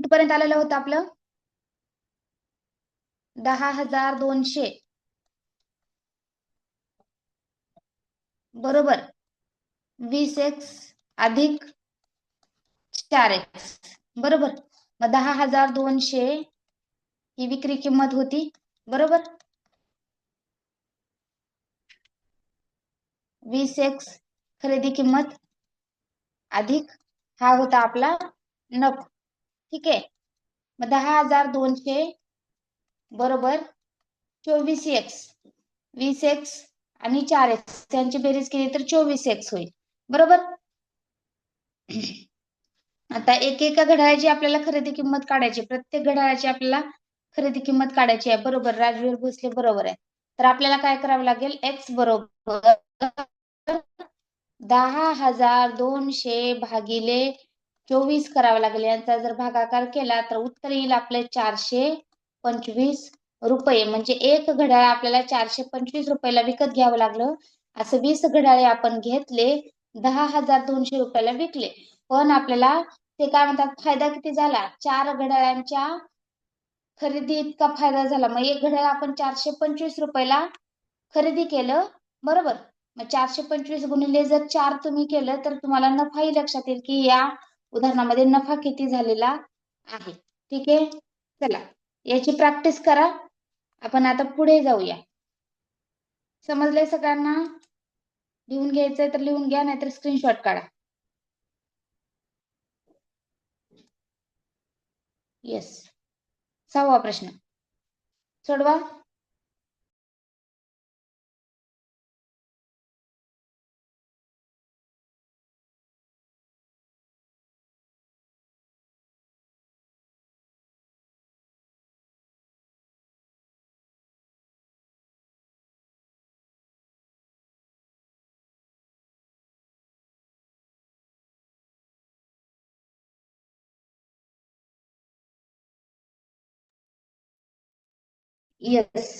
कुठपर्यंत आलेलं होतं आपलं? दहा हजार दोनशे. बरोबर. वीस एक्स अधिक चार एक्स. बरोबर. मग दहा हजार दोनशे ही विक्री किंमत होती. बरोबर. वीस एक्स खरेदी किंमत अधिक हा होता आपला नफ ठीक आहे? मग दहा हजार दोनशे बरोबर चोवीस एक्स वीस एक्स आणि चार एक्स त्यांची बेरीज केली तर चोवीस एक्स होईल. बरोबर? आता एक एका घड्याळाची आपल्याला खरेदी किंमत काढायची प्रत्येक घड्याळाची आपल्याला खरेदी किंमत काढायची आहे. बरोबर? राजवीर भोसले बरोबर आहे. तर आपल्याला काय करावं लागेल? एक्स बरोबर दहा हजार दोनशे भागिले चोवीस करावं लागेल. यांचा जर भागाकार केला तर उत्तर येईल आपले चारशे पंचवीस रुपये. म्हणजे एक घड्याळ आपल्याला चारशे पंचवीस रुपयाला विकत घ्यावं लागलं. असं वीस घड्याळे आपण घेतले. दहा हजार दोनशे रुपयाला विकले. पण आपल्याला ते काय म्हणतात फायदा किती झाला? चार घड्याळांच्या खरेदी इतका फायदा झाला. मग एक घड्याळ आपण चारशे पंचवीस रुपयाला खरेदी केलं. बरोबर? मग चारशे पंचवीस गुणिले जर चार तुम्ही केलं तर तुम्हाला नफाही लक्षात येईल की या उदाहरणामध्ये नफा किती झालेला आहे? ठीक आहे? चला याची प्रॅक्टिस करा. आपण आता पुढे जाऊया. समजलंय सगळ्यांना? लिहून घ्यायचंय तर लिहून घ्या नाहीतर स्क्रीनशॉट काढा. येस सहावा प्रश्न. सोडवा. येस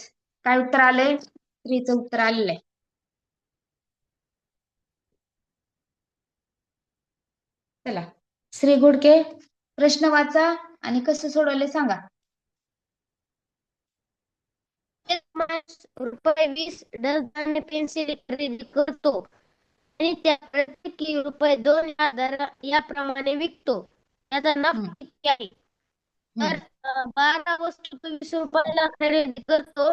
काय उत्तर आलंय? स्त्रीचं उत्तर आलेलं आहे चला. श्री गुडके प्रश्न वाचा आणि कसं सोडवले सांगा. रुपये वीस डझन पेन्सिल खरेदी करतो आणि त्या प्रत्येकी रुपये दोन हजार याप्रमाणे विकतो. याचा नफा. किती आहे? तर बारा वस्तू वीस रुपयाला खरेदी करतो.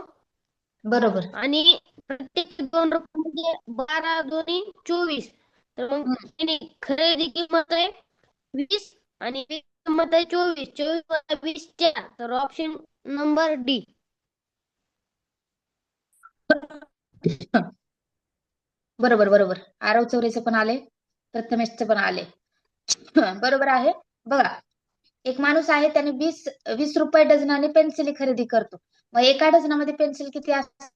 बरोबर. आणि प्रत्येकी दोन रुपये म्हणजे बारा दोन्ही चोवीस. तर मग खरेदी किंमत आहे वीस आणि किंमत आहे चोवीस. चोवीस वीस चार. तर ऑप्शन नंबर डी बरोबर बरोबर. आरव चौरेचे पण आले प्रथमेशचे पण आले बरोबर आहे. बघा एक माणूस आहे त्याने वीस वीस रुपये डझनाने पेन्सिली खरेदी करतो. मग एका डझनामध्ये पेन्सिल किती असणार?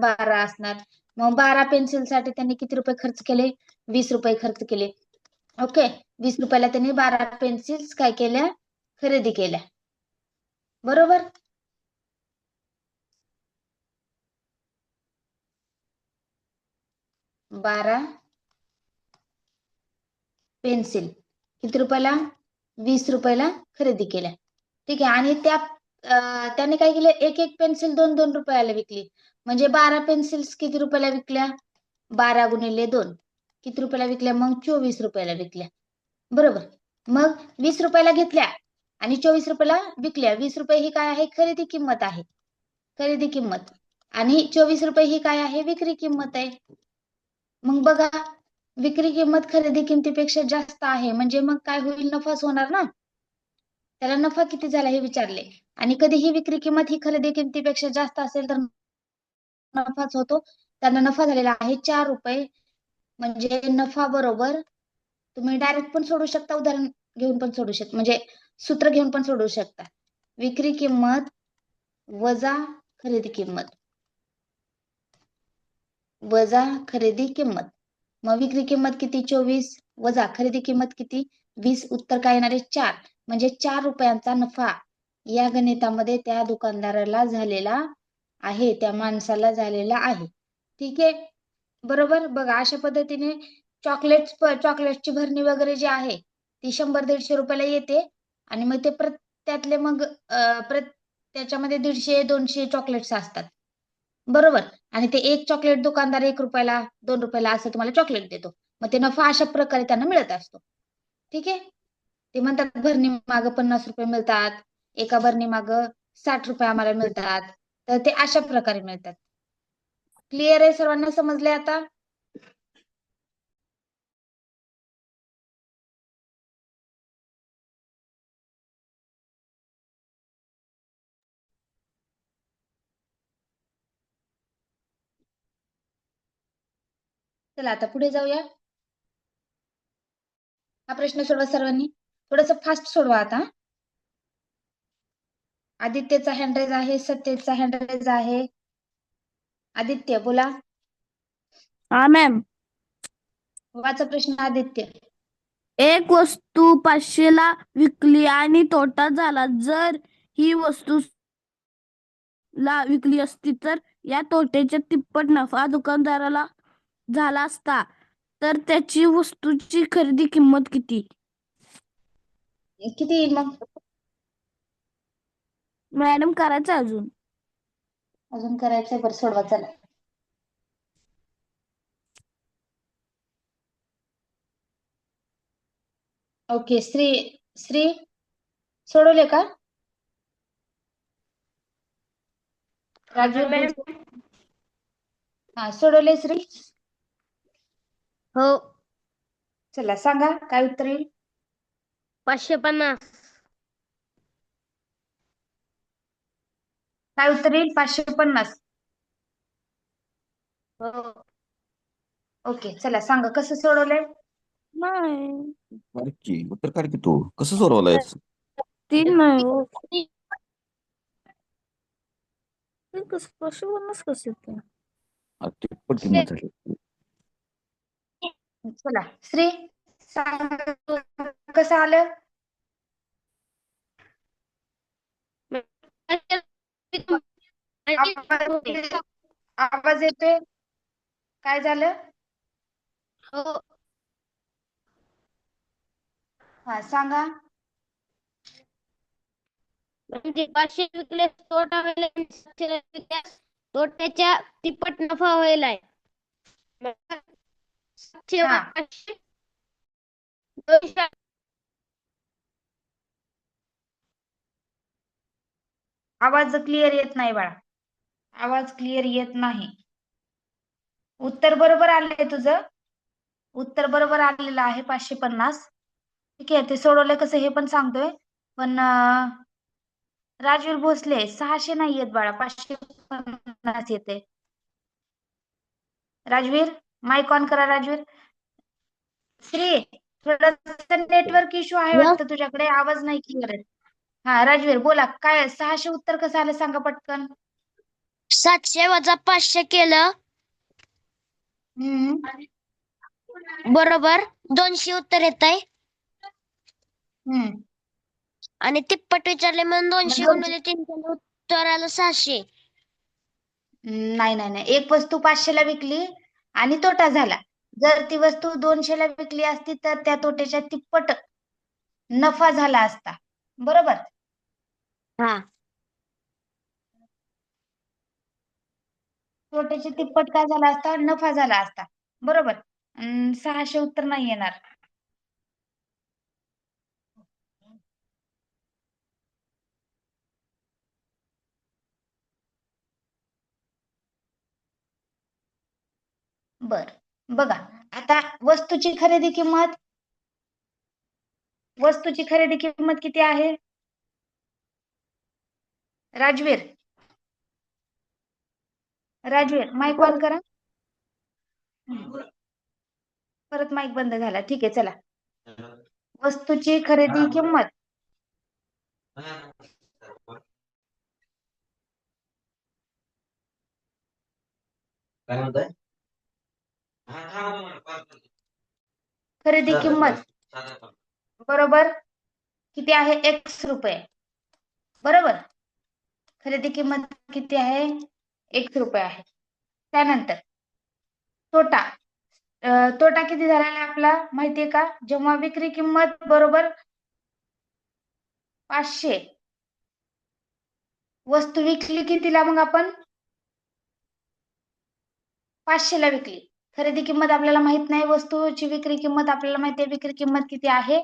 बारा असणार. मग बारा पेन्सिलसाठी त्यांनी किती रुपये खर्च केले? वीस रुपये खर्च केले. ओके? वीस रुपयाला त्यांनी बारा पेन्सिल्स काय केल्या? खरेदी केल्या. बरोबर? बारा पेन्सिल किती रुपयाला? वीस रुपयाला खरेदी केल्या. ठीक आहे. आणि त्या त्याने काय केलं? एक एक पेन्सिल दोन दोन रुपयाला विकली. म्हणजे बारा पेन्सिल्स किती रुपयाला विकल्या? बारा गुणिले दोन. किती रुपयाला विकल्या? मग चोवीस रुपयाला विकल्या. बरोबर. मग वीस रुपयाला घेतल्या आणि चोवीस रुपयाला विकल्या. वीस रुपये ही काय आहे? खरेदी किंमत आहे. खरेदी किंमत. आणि चोवीस रुपये ही काय आहे? विक्री किंमत आहे. मग बघा. विक्री किंमत खरेदी किमतीपेक्षा जास्त आहे म्हणजे मग काय होईल? नफाच होणार ना? त्याला नफा किती झाला हे विचारले. आणि कधीही विक्री किंमत ही खरेदी किमतीपेक्षा जास्त असेल तर नफाच होतो. त्यांना नफा झालेला आहे चार रुपये. म्हणजे नफा बरोबर तुम्ही डायरेक्ट पण सोडू शकता उदाहरण घेऊन पण सोडू शकता. म्हणजे सूत्र घेऊन पण सोडू शकता. विक्री किंमत वजा खरेदी किंमत. वजा खरेदी किंमत. मग विक्री किंमत किती? चोवीस. वजा खरेदी किंमत किती? वीस. उत्तर काय येणार आहे? चार. म्हणजे चार रुपयांचा नफा या गणितामध्ये त्या दुकानदाराला झालेला आहे त्या माणसाला झालेला आहे. ठीक आहे? बरोबर? बघा अशा पद्धतीने चॉकलेट चॉकलेटची भरणी वगैरे जी आहे ती शंभर दीडशे रुपयाला येते. आणि मग ते प्रत त्यातले मग प्रत त्याच्यामध्ये दीडशे दोनशे चॉकलेट्स असतात. बरोबर. आणि ते एक चॉकलेट दुकानदार एक रुपयाला दोन रुपयाला असं तुम्हाला चॉकलेट देतो. मग ते नफा अशा प्रकारे त्यांना मिळत असतो. ठीक आहे? ते म्हणतात भरणी माग पन्नास रुपये मिळतात. एका भरणी माग साठ रुपये आम्हाला मिळतात. तर ते अशा प्रकारे मिळतात. क्लिअर आहे सर्वांना समजले आता? चला आता पुढे जाऊया. हा प्रश्न सोडवा सर्वांनी. थोडस फास्ट सोडवा आता. आदित्यचा हँडरेज आहे सत्यचा हँडरेज आहे. आदित्य बोला. हा मॅम वाचा प्रश्न आदित्य. एक वस्तू पाचशेला विकली आणि तोटा झाला. जर ही वस्तू ला विकली असती तर या तोट्याच्या तिप्पट नफा दुकानदाराला झाला असता तर त्याची वस्तूची खरेदी किंमत किती? किती येईल मग? मॅडम करायचं अजून. अजून करायचंय बरं सोडवा चला. ओके श्री श्री सोडवले का? राजू मॅडम हा सोडवले श्री. हो. चला सांगा काय उत्तर येईल? पाचशे पन्नास. काय उत्तर येईल? पाचशे पन्नास. हो. ओके चला सांगा कसं सोडवलंय? नाही. की उत्तर काढ की तू? कसं सोडवलंयस तीन नाही हो. ते कसं पाचशे पन्नास कसं येतं? अरे तिप्पट किंमत झाली चला. श्री सांगा कसं आलं? आवाज येतोय? काय झालं? हो. हा सांगा. म्हणजे पाचशे विकल्यास तोटा व्हायला तोट्याच्या तिप्पट नफा व्हायलाय. सातशे. पाचशे दोनशे आवाज क्लिअर येत नाही बाळा. आवाज क्लिअर येत नाही. उत्तर बरोबर आलंय तुझं? उत्तर बरोबर आलेलं आहे पाचशे पन्नास. ठीक आहे ते सोडवलंय कसं हे पण सांगतोय. पण राजवीर भोसले सहाशे नाही येत बाळा पाचशे पन्नास येते. राजवीर? माईक ऑन करा राजवीर. श्री थोडस नेटवर्क इश्यू आहे. वाटतं तुझ्याकडे. आवाज नाही क्लिअर आहे. हा राजवीर बोला. काय सहाशे उत्तर कसं आलं सांगा पटकन. सातशे वजा पाचशे केलं. बरोबर दोनशे उत्तर येत आहे हम्म. आणि तिप्पट विचारले म्हणून दोनशे मग गुणिले तीन केलं उत्तर आलं सहाशे नाही नाही नाही. एक वस्तू पाचशेला विकली. आणि तोटा झाला. जर ती वस्तू दोनशेला विकली असती तर त्या तोट्याच्या तिप्पट नफा झाला असता. बरोबर? हा. तोट्याच्या तिप्पट काय झाला असता? नफा झाला असता. बरोबर? सहाशे उत्तर नाही येणार. बर. बघा आता वस्तूची खरेदी किंमत? वस्तूची खरेदी किंमत किती आहे? राजवीर. राजवीर माईक ऑन करा. परत माईक बंद झाला. ठीक आहे चला. वस्तूची खरेदी किंमत? काय म्हणताय? खरेदी किंमत. बरोबर? किती आहे? एक्स रुपये. बरोबर? खरेदी किंमत किती आहे? एक्स रुपये आहे. त्यानंतर तोटा. तोटा किती झालेला आहे आपला? माहितीये का? जेव्हा विक्री किंमत बरोबर पाचशे. वस्तू विकली कितीला मग आपण? पाचशेला विकली. खरेदी किंमत आपल्याला माहीत नाही. वस्तूची विक्री किंमत आपल्याला माहिती आहे. विक्री किंमत किती आहे?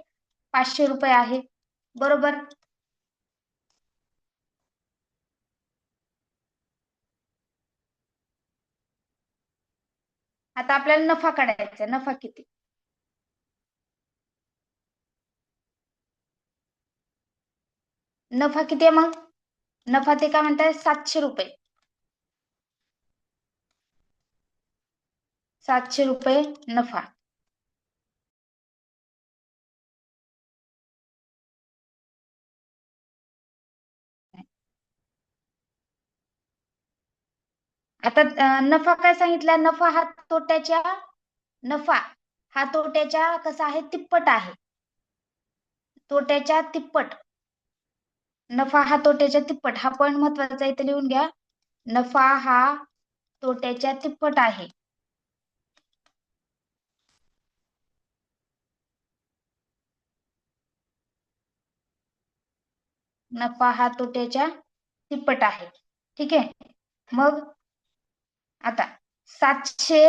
पाचशे रुपये आहे. बरोबर? आता आपल्याला नफा काढायचा आहे. नफा किती? नफा किती आहे मग? नफा ते काय म्हणतात सातशे रुपये. सातशे रुपये नफा. आता नफा काय सांगितला? नफा हा तोट्याच्या नफा हा तोट्याच्या कसा आहे? तिप्पट आहे. तोट्याच्या तिप्पट. नफा हा तोट्याच्या तिप्पट. हा पॉइंट महत्त्वाचा इथे लिहून घ्या. नफा हा तोट्याच्या तिप्पट आहे. नफा हा तोट्याच्या तिप्पट आहे. ठीक आहे? मग आता सातशे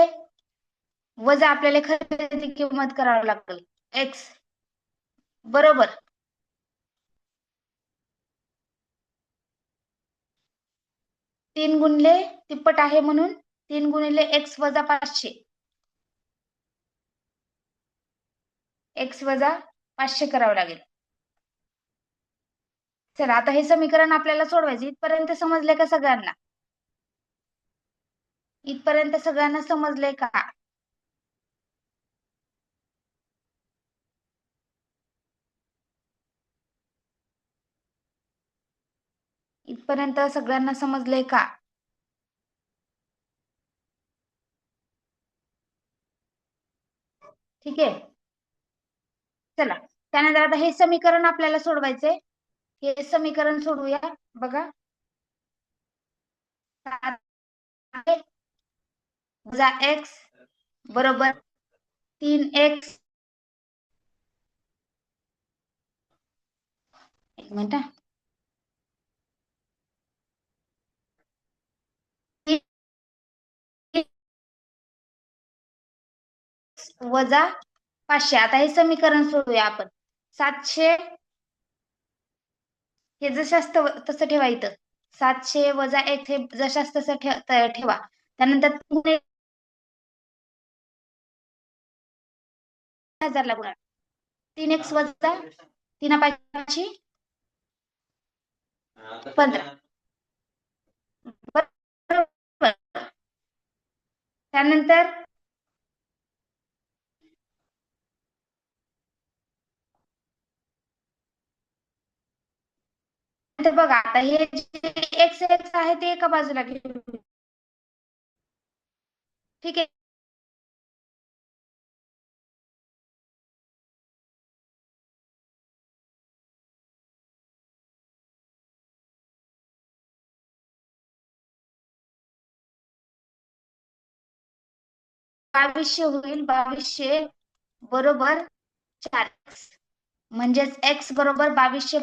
वजा आपल्याला खरेदी किंमत करावी लागेल. एक्स बरोबर? तीन गुणले तिप्पट आहे म्हणून तीन गुणिले एक्स वजा पाचशे. एक्स वजा पाचशे करावं लागेल. चला आता हे समीकरण आपल्याला सोडवायचं. इथपर्यंत समजले का सगळ्यांना? इथपर्यंत सगळ्यांना समजले का? इथपर्यंत सगळ्यांना समजले का? ठीक आहे? चला त्यानंतर आता हे समीकरण आपल्याला सोडवायचंय. हे समीकरण सोडवूया बघा. वजा एक्स बरोबर तीन एक्स एक मिनिट वजा पाचशे. आता हे समीकरण सोडूया आपण. सातशे हे जशास तसं ठेवा इथं. सातशे वजा एक हे जशास तसं ठेवा. त्यानंतर हजार लागणार तीन एक्स वजा तीन पाचशे पंधरा. त्यानंतर तर बघा आता हे एक्स एक्स आहे ते एका बाजूला घेऊन ठीक आहे? बावीसशे होईल बावीसशे बरोबर चार एक्स म्हणजेच एक्स बरोबर बावीसशे